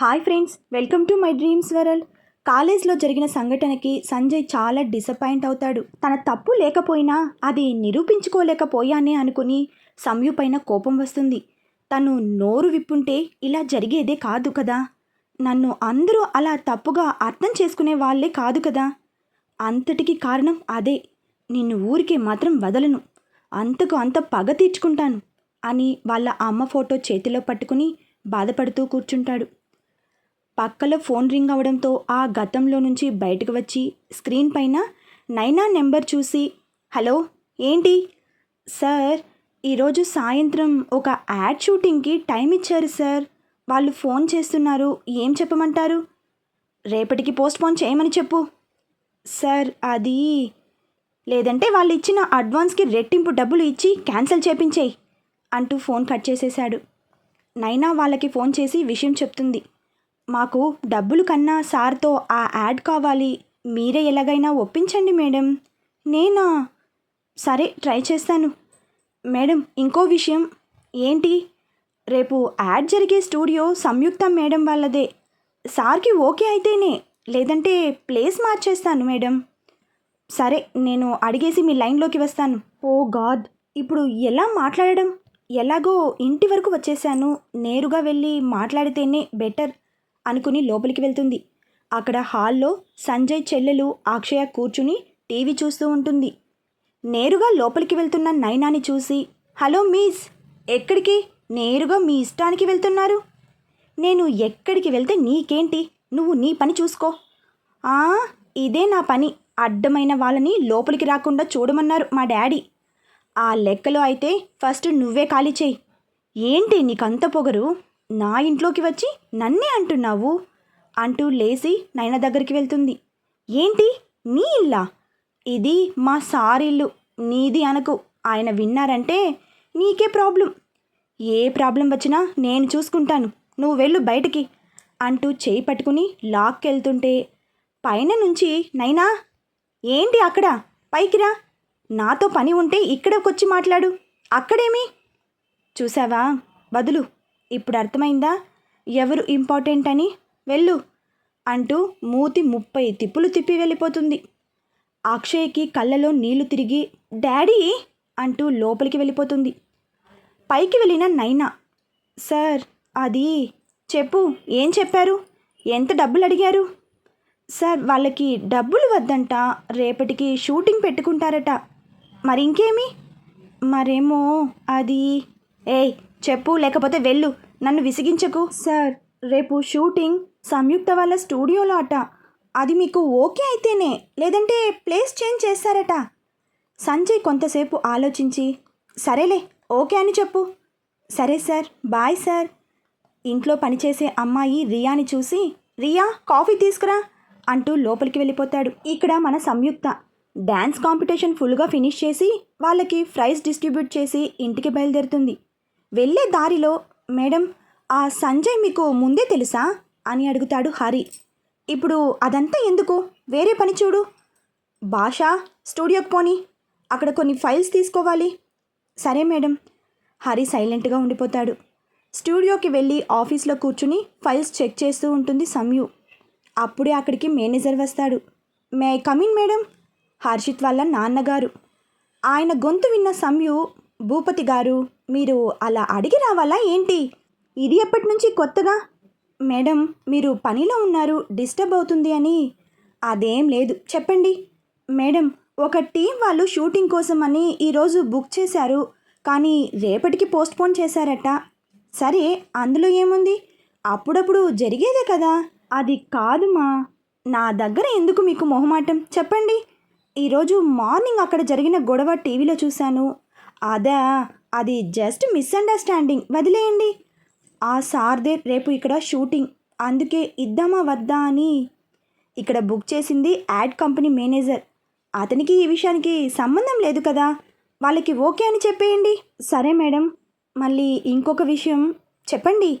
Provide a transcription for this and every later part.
Hi friends welcome to my dreams world. కాలేజ్లో జరిగిన సంఘటనకి సంజయ్ చాలా డిసప్పాయింట్ అవుతాడు. తన తప్పు లేకపోయినా అది నిరూపించుకోలేకపోయానే అనుకుని సంయు పైన కోపం వస్తుంది. తను నోరు విప్పుంటే ఇలా జరిగేదే కాదు కదా? నన్ను అందరూ అలా తప్పుగా అర్థం చేసుకునే వాళ్ళే కాదు కదా? అంతటికి కారణం అదే. నిన్ను ఊరికే మాత్రం వదలను. అంతకు అంత పగ తీర్చుకుంటాను అని వాళ్ళ అమ్మ ఫోటో చేతిలో పట్టుకుని బాధపడుతూ కూర్చుంటాడు. పక్కలో ఫోన్ రింగ్ అవడంతో ఆ గతంలో నుంచి బయటకు వచ్చి స్క్రీన్ పైన నైనా నెంబర్ చూసి హలో ఏంటి? సార్ ఈరోజు సాయంత్రం ఒక యాడ్ షూటింగ్కి టైం ఇచ్చారు సార్. వాళ్ళు ఫోన్ చేస్తున్నారు. ఏం చెప్పమంటారు? రేపటికి పోస్ట్ పోన్ చేయమని చెప్పు. సార్ అది లేదంటే వాళ్ళు ఇచ్చిన అడ్వాన్స్కి రెట్టింపు డబ్బులు ఇచ్చి క్యాన్సిల్ చేపించేయి అంటూ ఫోన్ కట్ చేసేశాడు. నైనా వాళ్ళకి ఫోన్ చేసి విషయం చెప్తుంది. మాకు డబ్బులు కన్నా సార్తో ఆ యాడ్ కావాలి. మీరే ఎలాగైనా ఒప్పించండి మేడం. నేనా? సరే ట్రై చేస్తాను. మేడం ఇంకో విషయం. ఏంటి? రేపు యాడ్ జరిగే స్టూడియో సంయుక్త మేడం వాళ్ళదే. సార్కి ఓకే అయితేనే లేదంటే ప్లేస్ మార్చేస్తాను మేడం. సరే నేను అడిగేసి మీ లైన్లోకి వస్తాను. Oh god! ఇప్పుడు ఎలా మాట్లాడడం? ఎలాగో ఇంటి వరకు వచ్చేసాను. నేరుగా వెళ్ళి మాట్లాడితేనే బెటర్. అనుకుని లోపలికి వెళ్తుంది. అక్కడ హాల్లో సంజయ్ చెల్లెలు అక్షయ కూర్చుని టీవీ చూస్తూ ఉంటుంది. నేరుగా లోపలికి వెళ్తున్న నైనాని చూసి హలో మీస్ ఎక్కడికి? నేరుగా మీ ఇష్టానికి వెళ్తున్నారు. నేను ఎక్కడికి వెళ్తే నీకేంటి? నువ్వు నీ పని చూసుకో. ఆ ఇదే నా పని. అడ్డమైన వాళ్ళని లోపలికి రాకుండా చూడమన్నారు మా డాడీ. ఆ లెక్కలో అయితే ఫస్ట్ నువ్వే ఖాళీ చేయి. ఏంటి నీకంత పొగరు? నా ఇంట్లోకి వచ్చి నన్నే అంటున్నావు? అంటూ లేచి నయన దగ్గరికి వెళ్తుంది. ఏంటి? నీ ఇల్లా? ఇది మా సార్ ఇల్లు నీది అనకు. ఆయన విన్నారంటే నీకే ప్రాబ్లం. ఏ ప్రాబ్లం వచ్చినా నేను చూసుకుంటాను. నువ్వు వెళ్ళు బయటికి అంటూ చేయి పట్టుకుని లాక్కెళ్తుంటే పైన నుంచి నైనా ఏంటి అక్కడ? పైకిరా నాతో పని ఉంటే ఇక్కడకొచ్చి మాట్లాడు. అక్కడేమి? చూసావా బదులు ఇప్పుడు అర్థమైందా? ఎవరు ఇంపార్టెంట్ అని? వెళ్ళు! అంటూ మూతి ముప్పై తిప్పులు తిప్పి వెళ్ళిపోతుంది. అక్షయ్కి కళ్ళలో నీళ్ళు తిరిగి డాడీ! అంటూ లోపలికి వెళ్ళిపోతుంది. పైకి వెళ్ళిన నైనా సార్ అది చెప్పు ఏం చెప్పారు? ఎంత డబ్బులు అడిగారు? సార్ వాళ్ళకి డబ్బులు వద్దంట రేపటికి షూటింగ్ పెట్టుకుంటారట. మరి ఇంకేమి మరేమో అది ఏయ్ చెప్పు లేకపోతే వెళ్ళు. నన్ను విసిగించకు. సార్ రేపు షూటింగ్ సంయుక్త వాళ్ళ స్టూడియోలో అట. అది మీకు ఓకే అయితేనే లేదంటే ప్లేస్ చేంజ్ చేస్తారట. సంజయ్ కొంతసేపు ఆలోచించి సరేలే ఓకే అని చెప్పు. సరే సార్ బాయ్ సార్. ఇంట్లో పనిచేసే అమ్మాయి రియాని చూసి రియా కాఫీ తీసుకురా అంటూ లోపలికి వెళ్ళిపోతాడు. ఇక్కడ మన సంయుక్త డ్యాన్స్ కాంపిటీషన్ ఫుల్గా ఫినిష్ చేసి వాళ్ళకి ప్రైజ్ డిస్ట్రిబ్యూట్ చేసి ఇంటికి బయలుదేరుతుంది. వెళ్ళే దారిలో మేడం ఆ సంజయ్ మీకు ముందే తెలుసా? అని అడుగుతాడు హరి. ఇప్పుడు అదంతా ఎందుకు? వేరే పని చూడు. భాష స్టూడియోకి పోని. అక్కడ కొన్ని ఫైల్స్ తీసుకోవాలి. సరే మేడం. హరి సైలెంట్గా ఉండిపోతాడు. స్టూడియోకి వెళ్ళి ఆఫీస్లో కూర్చుని ఫైల్స్ చెక్ చేస్తూ ఉంటుంది సంయు అప్పుడే అక్కడికి మేనేజర్ వస్తాడు. May come in madam. హర్షిత్ వాళ్ళ నాన్నగారు. ఆయన గొంతు విన్న సంయు భూపతి గారు మీరు అలా అడిగి రావాలా ఏంటి? ఇది ఎప్పటి నుంచి కొత్తగా? మేడం మీరు పనిలో ఉన్నారు డిస్టర్బ్ అవుతుంది అని. అదేం లేదు చెప్పండి. మేడం ఒక టీం వాళ్ళు షూటింగ్ కోసం అని ఈరోజు బుక్ చేశారు కానీ రేపటికి పోస్ట్పోన్ చేశారట. సరే అందులో ఏముంది? అప్పుడప్పుడు జరిగేదే కదా. అది కాదుమా నా దగ్గర ఎందుకు మీకు మొహమాటం? చెప్పండి. ఈరోజు మార్నింగ్ అక్కడ జరిగిన గొడవ టీవీలో చూశాను. అదా అది జస్ట్ మిస్అండర్స్టాండింగ్ వదిలేయండి. ఆ సార్దే రేపు ఇక్కడ షూటింగ్ అందుకే ఇద్దామా వద్దా అని ఇక్కడ బుక్ చేసింది యాడ్ కంపెనీ మేనేజర్ అతనికి ఈ విషయానికి సంబంధం లేదు కదా. వాళ్ళకి ఓకే అని చెప్పేయండి. సరే మేడం. మళ్ళీ ఇంకొక విషయం చెప్పండి.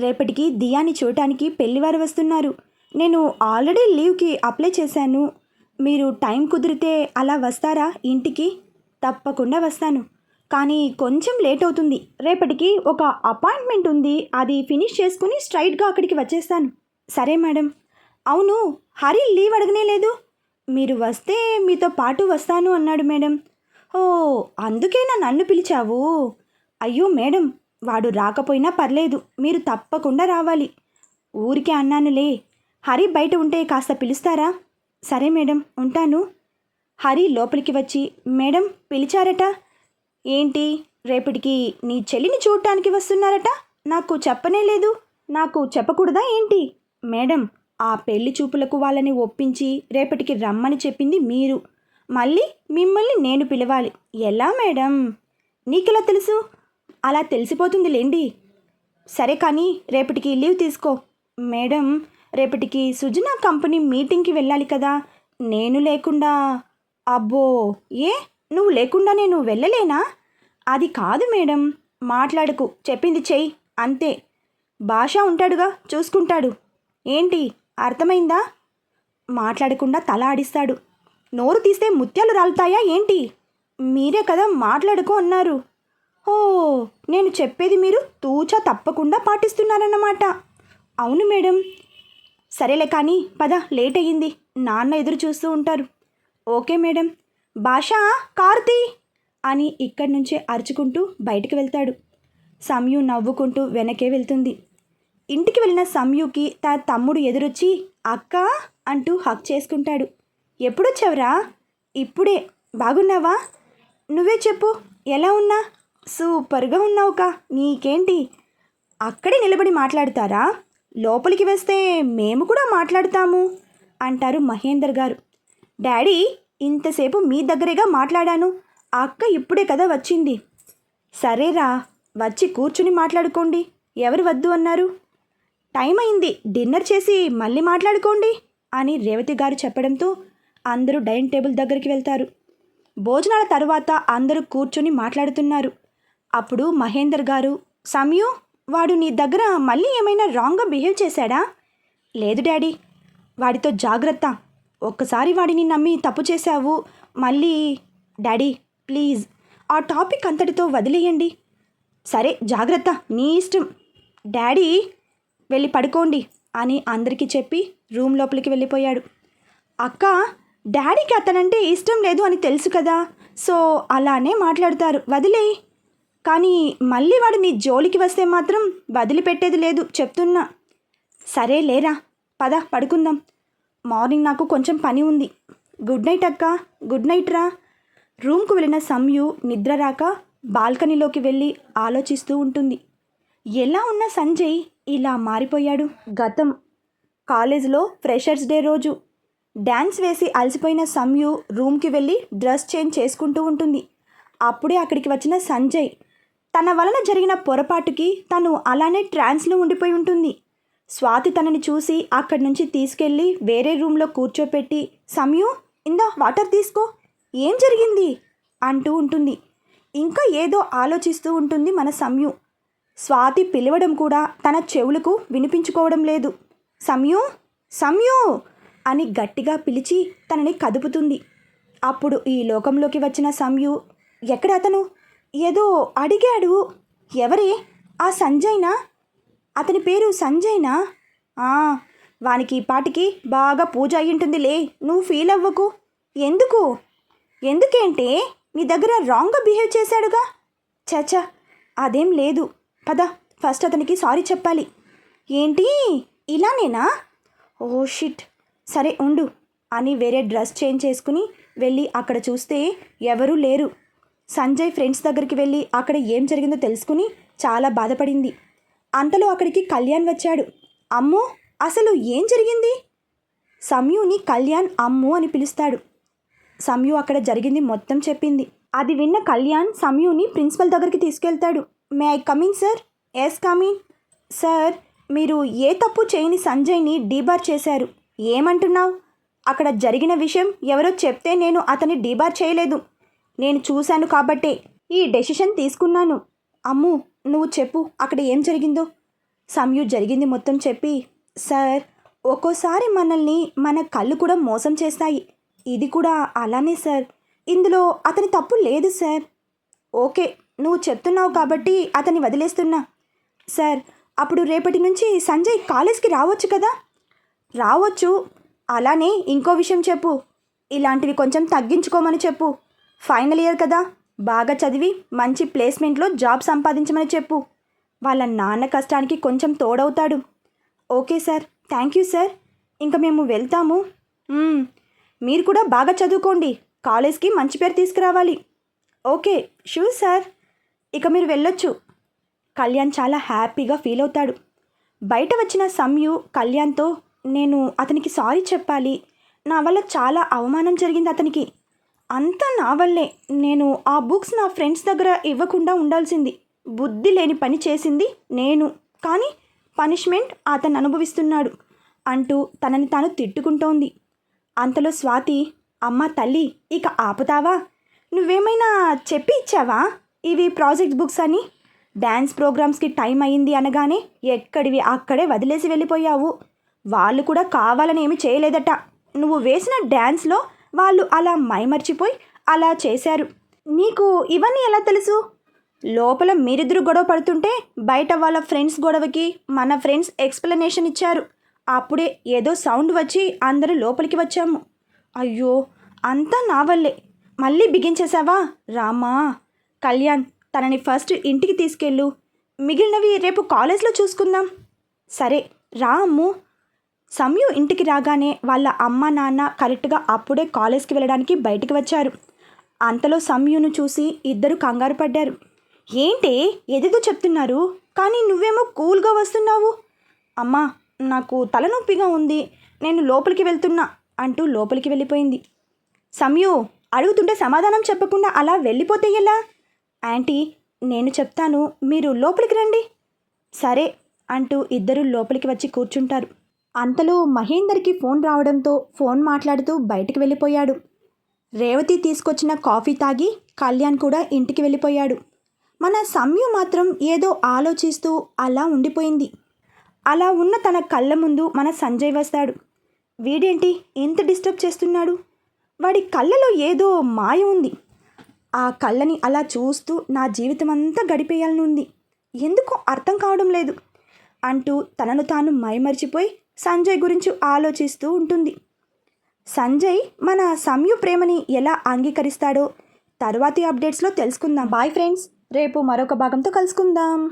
రేపటికి దియాని చూడటానికి పెళ్ళివారు వస్తున్నారు. నేను ఆల్రెడీ లీవ్కి అప్లై చేశాను. మీరు టైం కుదిరితే అలా వస్తారా ఇంటికి? తప్పకుండా వస్తాను. కానీ కొంచెం లేట్ అవుతుంది. రేపటికి ఒక అపాయింట్మెంట్ ఉంది. అది ఫినిష్ చేసుకుని స్ట్రైట్గా అక్కడికి వచ్చేస్తాను. సరే మేడం. అవును హరి లీవ్ అడగనే లేదు. మీరు వస్తే మీతో పాటు వస్తాను అన్నాడు మేడం. ఓ అందుకేనా నన్ను పిలిచావు? అయ్యో మేడం వాడు రాకపోయినా పర్లేదు. మీరు తప్పకుండా రావాలి. ఊరికే అన్నానులే. హరి బయట ఉంటే కాస్త పిలుస్తారా? సరే మేడం ఉంటాను. హరి లోపలికి వచ్చి మేడం పిలిచారట. ఏంటి? రేపటికి నీ చెల్లిని చూడటానికి వస్తున్నారట? నాకు చెప్పనే లేదు. నాకు చెప్పకూడదా ఏంటి? మేడం ఆ పెళ్ళి చూపులకు వాళ్ళని ఒప్పించి రేపటికి రమ్మని చెప్పింది మీరు. మళ్ళీ మిమ్మల్ని నేను పిలవాలి. ఎలా మేడం? నీకెలా తెలుసు? అలా తెలిసిపోతుంది లేండి. సరే కానీ రేపటికి లీవ్ తీసుకో. మేడం రేపటికి సుజనా కంపెనీ మీటింగ్కి వెళ్ళాలి కదా. నేను లేకుండా అబ్బో ఏ? నువ్వు లేకుండా నేను వెళ్ళలేనా? అది కాదు మేడం. మాట్లాడకు. చెప్పింది చెయ్యి. అంతే. భాష ఉంటాడుగా చూసుకుంటాడు. ఏంటి? అర్థమైందా? మాట్లాడకుండా తల ఆడిస్తాడు. నోరు తీస్తే ముత్యాలు రాలుతాయా ఏంటి? మీరే కదా మాట్లాడుకో అన్నారు. ఓ నేను చెప్పేది మీరు తూచా తప్పకుండా పాటిస్తున్నారన్నమాట. అవును మేడం. సరేలే కానీ పద లేట్ అయ్యింది. నాన్న ఎదురు చూస్తూ ఉంటారు. Okay madam. భాష కార్తీ! అని ఇక్కడి నుంచే అరుచుకుంటూ బయటికి వెళ్తాడు. సంయు నవ్వుకుంటూ వెనకే వెళ్తుంది. ఇంటికి వెళ్ళిన సంయుకి తన తమ్ముడు ఎదురొచ్చి అక్క! అంటూ హక్ చేసుకుంటాడు. ఎప్పుడొచ్చావురా? ఇప్పుడే. బాగున్నావా? నువ్వే చెప్పు. ఎలా ఉన్నా? సూపర్గా ఉన్నావుకా. నీకేంటి? అక్కడే నిలబడి మాట్లాడతారా? లోపలికి వస్తే మేము కూడా మాట్లాడతాము అంటారు మహేందర్ గారు. డాడీ ఇంతసేపు మీ దగ్గరేగా మాట్లాడాను. ఆ అక్క ఇప్పుడే కదా వచ్చింది. సరేరా వచ్చి కూర్చుని మాట్లాడుకోండి. ఎవరు వద్దు అన్నారు. టైం అయింది డిన్నర్ చేసి మళ్ళీ మాట్లాడుకోండి అని రేవతి గారు చెప్పడంతో అందరూ డైనింగ్ టేబుల్ దగ్గరికి వెళ్తారు. భోజనాల తర్వాత అందరూ కూర్చొని మాట్లాడుతున్నారు. అప్పుడు మహేందర్ గారు సమయు వాడు నీ దగ్గర మళ్ళీ ఏమైనా రాంగ్గా బిహేవ్ చేశాడా? లేదు డాడీ వాడితో జాగ్రత్త. ఒక్కసారి వాడిని నమ్మి తప్పు చేశావు మళ్ళీ డాడీ ప్లీజ్ ఆ టాపిక్ అంతటితో వదిలేయండి. సరే జాగ్రత్త నీ ఇష్టం. డాడీ వెళ్ళి పడుకోండి అని అందరికీ చెప్పి రూమ్ లోపలికి వెళ్ళిపోయాడు. అక్క డాడీకి అతనంటే ఇష్టం లేదు అని తెలుసు కదా సో అలానే మాట్లాడతారు వదిలే కానీ మళ్ళీ వాడు నీ జోలికి వస్తే మాత్రం వదిలిపెట్టేది లేదు చెప్తున్నా. సరే లేరా పద పడుకుందాం. మార్నింగ్ నాకు కొంచెం పని ఉంది. గుడ్ నైట్ అక్క గుడ్ నైట్ రా. రూమ్కు వెళ్ళిన సంయు నిద్ర రాక బాల్కనీలోకి వెళ్ళి ఆలోచిస్తూ ఉంటుంది. ఎలా ఉన్న సంజయ్ ఇలా మారిపోయాడు. గతం. కాలేజీలో ఫ్రెషర్స్ డే రోజు. డ్యాన్స్ వేసి అలసిపోయిన సంయు రూమ్కి వెళ్ళి డ్రెస్ చేంజ్ చేసుకుంటూ ఉంటుంది. అప్పుడే అక్కడికి వచ్చిన సంజయ్ తన వలన జరిగిన పొరపాటుకి తను అలానే ట్రాన్స్లో ఉండిపోయి ఉంటుంది. స్వాతి తనని చూసి అక్కడి నుంచి తీసుకెళ్ళి వేరే రూమ్లో కూర్చోపెట్టి సమయం ఇందా వాటర్ తీసుకో. ఏం జరిగింది? అంటూ ఉంటుంది. ఇంకా ఏదో ఆలోచిస్తూ ఉంటుంది మన సమయం స్వాతి పిలవడం కూడా తన చెవులకు వినిపించుకోవడం లేదు. సమయం సమయం అని గట్టిగా పిలిచి తనని కదుపుతుంది. అప్పుడు ఈ లోకంలోకి వచ్చిన సమయు ఎక్కడ అతను? ఏదో అడిగాడు. ఎవరే? ఆ సంజయ్నా? అతని పేరు సంజయ్నా? వానికి ఈ పాటికి బాగా పూజ అయ్యింటుందిలే. నువ్వు ఫీల్ అవ్వకు. ఎందుకు? ఎందుకేంటే నీ దగ్గర రాంగ్గా బిహేవ్ చేశాడుగా. చచా అదేం లేదు. పద ఫస్ట్ అతనికి సారీ చెప్పాలి. ఏంటి? ఇలా నేనా ఓ షిట్. సరే ఉండు. అని వేరే డ్రెస్ చేంజ్ చేసుకుని వెళ్ళి అక్కడ చూస్తే ఎవరూ లేరు. సంజయ్ ఫ్రెండ్స్ దగ్గరికి వెళ్ళి అక్కడ ఏం జరిగిందో తెలుసుకుని చాలా బాధపడింది. అంతలో అక్కడికి కళ్యాణ్ వచ్చాడు. అమ్మో అసలు ఏం జరిగింది? సంయుని కళ్యాణ్ అమ్ము అని పిలుస్తాడు. సంయు అక్కడ జరిగింది మొత్తం చెప్పింది. అది విన్న కళ్యాణ్ సంయుని ప్రిన్సిపల్ దగ్గరికి తీసుకెళ్తాడు. May I come in sir? Yes come in sir మీరు ఏ తప్పు చేయని సంజయ్ని డీబార్ చేశారు? ఏమంటున్నావు? అక్కడ జరిగిన విషయం ఎవరో చెప్తే నేను అతన్ని డీబార్ చేయలేదు. నేను చూశాను కాబట్టే. ఈ డెసిషన్ తీసుకున్నాను. అమ్ము నువ్వు చెప్పు అక్కడ ఏం జరిగిందో. సంయు జరిగింది మొత్తం చెప్పి సార్ ఒక్కోసారి మనల్ని మన కళ్ళు కూడా మోసం చేస్తాయి. ఇది కూడా అలానే సార్. ఇందులో అతని తప్పు లేదు సార్. ఓకే నువ్వు చెప్తున్నావు కాబట్టి అతన్ని వదిలేస్తున్నా. సార్ అప్పుడు రేపటి నుంచి సంజయ్ కాలేజ్కి రావచ్చు కదా? రావచ్చు. అలానే ఇంకో విషయం చెప్పు. ఇలాంటివి కొంచెం తగ్గించుకోమని చెప్పు. ఫైనల్ ఇయర్ కదా. బాగా చదివి మంచి ప్లేస్మెంట్లో జాబ్ సంపాదించమని చెప్పు. వాళ్ళ నాన్న కష్టానికి కొంచెం తోడవుతాడు. Okay sir thank you sir. ఇంకా మేము వెళ్తాము. మీరు కూడా బాగా చదువుకోండి. కాలేజ్కి మంచి పేరు తీసుకురావాలి. Okay sure sir. ఇక మీరు వెళ్ళొచ్చు. కళ్యాణ్ చాలా హ్యాపీగా ఫీల్ అవుతాడు. బయట వచ్చిన సమ్యు కళ్యాణ్తో నేను అతనికి సారీ చెప్పాలి. నా వల్ల చాలా అవమానం జరిగింది అతనికి. అంతా నా వల్లే నేను ఆ బుక్స్ నా ఫ్రెండ్స్ దగ్గర ఇవ్వకుండా ఉండాల్సింది. బుద్ధి లేని పని చేసింది నేను. కానీ పనిష్మెంట్ అతను అనుభవిస్తున్నాడు అంటూ తనని తాను తిట్టుకుంటోంది. అంతలో స్వాతి అమ్మ తల్లి ఇక ఆపుతావా? నువ్వేమైనా చెప్పి ఇచ్చావా ఇవి ప్రాజెక్ట్ బుక్స్ అని? డ్యాన్స్ ప్రోగ్రామ్స్కి టైం అయింది అనగానే ఎక్కడివి అక్కడే వదిలేసి వెళ్ళిపోయావు. వాళ్ళు కూడా కావాలని ఏమి చేయలేదట. నువ్వు వేసిన డ్యాన్స్లో వాళ్ళు అలా మైమర్చిపోయి అలా చేశారు. నీకు ఇవన్నీ ఎలా తెలుసు? లోపల మీరిద్దరు గొడవ పడుతుంటే బయట వాళ్ళ ఫ్రెండ్స్ గొడవకి మన ఫ్రెండ్స్ ఎక్స్ప్లెనేషన్ ఇచ్చారు. అప్పుడే ఏదో సౌండ్ వచ్చి అందరూ లోపలికి వచ్చాము. అయ్యో అంతా నా వల్లే. మళ్ళీ బిగించేశావా? రామా కళ్యాణ్ తనని ఫస్ట్ ఇంటికి తీసుకెళ్ళు. మిగిలినవి రేపు కాలేజ్లో చూసుకుందాం. సరే రా అమ్ము. సమయు ఇంటికి రాగానే వాళ్ళ అమ్మ నాన్న కరెక్ట్గా అప్పుడే కాలేజ్కి వెళ్ళడానికి బయటికి వచ్చారు. అంతలో సమయును చూసి ఇద్దరు కంగారు పడ్డారు. ఏంటి? ఎదుగు చెప్తున్నారు? కానీ నువ్వేమో కూల్గా వస్తున్నావు. అమ్మా నాకు తలనొప్పిగా ఉంది. నేను లోపలికి వెళ్తున్నా అంటూ లోపలికి వెళ్ళిపోయింది. సమయు అడుగుతుంటే సమాధానం చెప్పకుండా అలా వెళ్ళిపోతే ఎలా? ఆంటీ నేను చెప్తాను. మీరు లోపలికి రండి. సరే అంటూ ఇద్దరు లోపలికి వచ్చి కూర్చుంటారు. అంతలో మహేందర్కి ఫోన్ రావడంతో ఫోన్ మాట్లాడుతూ బయటికి వెళ్ళిపోయాడు. రేవతి తీసుకొచ్చిన కాఫీ తాగి కళ్యాణ్ కూడా ఇంటికి వెళ్ళిపోయాడు. మన సమ్యు మాత్రం ఏదో ఆలోచిస్తూ అలా ఉండిపోయింది. అలా ఉన్న తన కళ్ళ ముందు మన సంజయ్ వస్తాడు. వీడేంటి ఎంత డిస్టర్బ్ చేస్తున్నాడు? వాడి కళ్ళలో ఏదో మాయ ఉంది. ఆ కళ్ళని అలా చూస్తూ నా జీవితం అంతా గడిపేయాలని ఉంది ఎందుకు అర్థం కావడం లేదు అంటూ తనను తాను మైమరిచిపోయి సంజయ్ గురించి ఆలోచిస్తూ ఉంటుంది. సంజయ్ మన సంయు ప్రేమని ఎలా అంగీకరిస్తాడో తరువాతి అప్డేట్స్లో తెలుసుకుందాం. బాయ్ ఫ్రెండ్స్ రేపు మరొక భాగంతో కలుసుకుందాం.